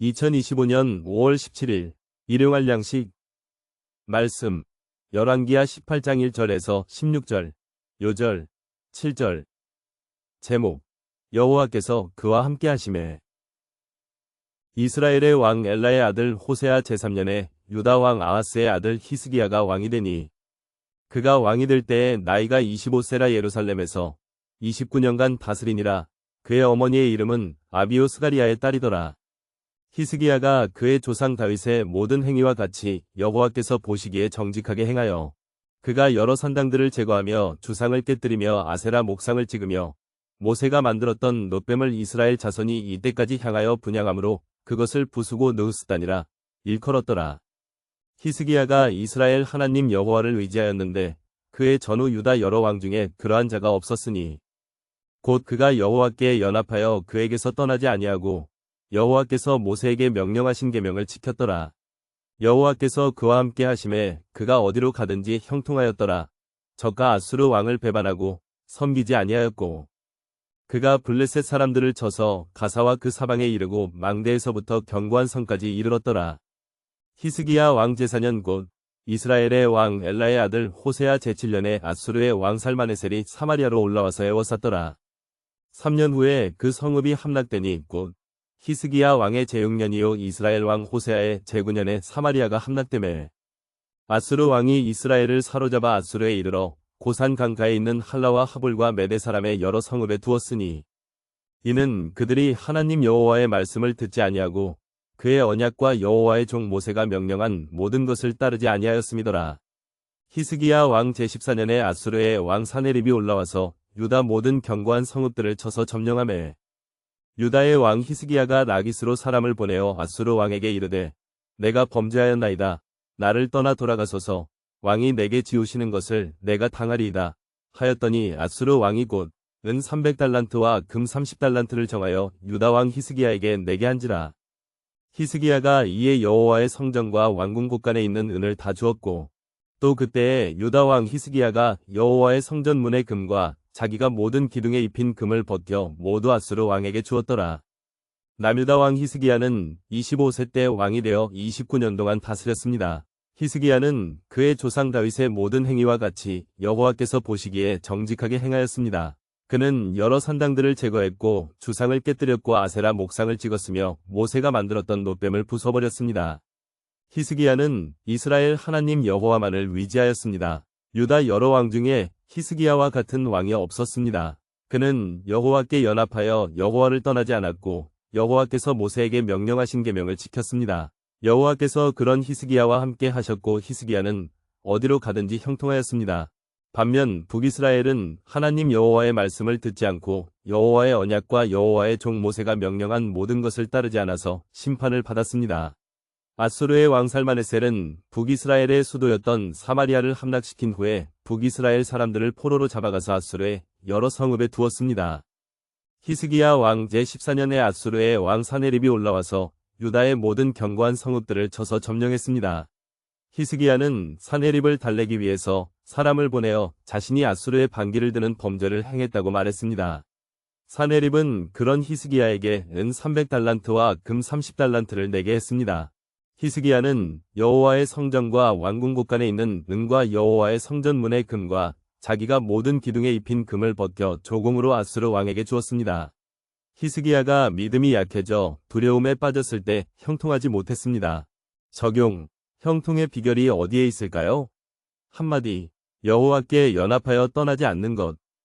2025년 5월 17일 일용할 양식. 말씀 열왕기하 18장 1절에서 16절 요절 7절. 제목 여호와께서 그와 함께 하심에. 이스라엘의 왕 엘라의 아들 호세아 제3년에 유다 왕 아하스의 아들 히스기야가 왕이 되니 그가 왕이 될 때에 나이가 25세라 예루살렘에서 29년간 다스리니라. 그의 어머니의 이름은 아비오 스가리아의 딸이더라. 히스기야가 그의 조상 다윗의 모든 행위와 같이 여호와께서 보시기에 정직하게 행하여 그가 여러 산당들을 제거하며 주상을 깨뜨리며 아세라 목상을 찍으며 모세가 만들었던 놋뱀을 이스라엘 자손이 이때까지 향하여 분양함으로 그것을 부수고 느으스다니라 일컬었더라. 히스기야가 이스라엘 하나님 여호와를 의지하였는데 그의 전후 유다 여러 왕 중에 그러한 자가 없었으니 곧 그가 여호와께 연합하여 그에게서 떠나지 아니하고 여호와께서 모세에게 명령하신 계명을 지켰더라. 여호와께서 그와 함께 하심에 그가 어디로 가든지 형통하였더라. 저가 아수르 왕을 배반하고 섬기지 아니하였고 그가 블레셋 사람들을 쳐서 가사와 그 사방에 이르고 망대에서부터 견고한 성까지 이르렀더라. 히스기야 왕 제사년 곧 이스라엘의 왕 엘라의 아들 호세아 제7년에 아수르의 왕 살마네셀이 사마리아로 올라와서 애워쌌더라. 3년 후에 그 성읍이 함락되니 곧 히스기야 왕의 제6년이요 이스라엘 왕 호세아의 제9년에 사마리아가 함락되매 아수르 왕이 이스라엘을 사로잡아 아수르에 이르러 고산 강가에 있는 할라와 하불과 메대 사람의 여러 성읍에 두었으니 이는 그들이 하나님 여호와의 말씀을 듣지 아니하고 그의 언약과 여호와의 종 모세가 명령한 모든 것을 따르지 아니하였음이더라. 히스기야 왕 제14년에 아수르의 왕 사네립이 올라와서 유다 모든 견고한 성읍들을 쳐서 점령하매 유다의 왕 히스기야가 나기스로 사람을 보내어 아수르 왕에게 이르되 내가 범죄하였나이다. 나를 떠나 돌아가소서 왕이 내게 지우시는 것을 내가 당하리이다. 하였더니 아수르 왕이 곧 은 300달란트와 금 30달란트를 정하여 유다 왕 히스기야에게 내게 한지라. 히스기야가 이에 여호와의 성전과 왕궁 곳간에 있는 은을 다 주었고 또 그때에 유다 왕 히스기야가 여호와의 성전 문의 금과 자기가 모든 기둥에 입힌 금을 벗겨 모두 아수르 왕에게 주었더라. 남유다 왕 히스기야는 25세 때 왕이 되어 29년 동안 다스렸습니다. 히스기야는 그의 조상 다윗의 모든 행위와 같이 여호와께서 보시기에 정직하게 행하였습니다. 그는 여러 산당들을 제거했고 주상을 깨뜨렸고 아세라 목상을 찍었으며 모세가 만들었던 놋뱀을 부숴버렸습니다. 히스기야는 이스라엘 하나님 여호와만을 위지하였습니다. 유다 여러 왕 중에 히스기야와 같은 왕이 없었습니다. 그는 여호와께 연합하여 여호와를 떠나지 않았고 여호와께서 모세에게 명령하신 계명을 지켰습니다. 여호와께서 그런 히스기야와 함께 하셨고 히스기야는 어디로 가든지 형통하였습니다. 반면 북이스라엘은 하나님 여호와의 말씀을 듣지 않고 여호와의 언약과 여호와의 종 모세가 명령한 모든 것을 따르지 않아서 심판을 받았습니다. 아수르의 왕 살마네셀은 북이스라엘의 수도였던 사마리아를 함락시킨 후에 북이스라엘 사람들을 포로로 잡아가서 아수르의 여러 성읍에 두었습니다. 히스기야 왕 제14년에 아수르의 왕 사네립이 올라와서 유다의 모든 견고한 성읍들을 쳐서 점령했습니다. 히스기야는 사네립을 달래기 위해서 사람을 보내어 자신이 아수르의 반기를 드는 범죄를 행했다고 말했습니다. 사네립은 그런 히스기야에게 은 300달란트와 금 30달란트를 내게 했습니다. 히스기야는 여호와의 성전과 왕궁 곳간에 있는 은과 여호와의 성전문의 금과 자기가 모든 기둥에 입힌 금을 벗겨 조공으로 아수르 왕에게 주었습니다. 히스기야가 믿음이 약해져 두려움에 빠졌을 때 형통하지 못했습니다. 적용 형통의 비결이 어디에 있을까요? 한마디 여호와께 연합하여 떠나지 않는 것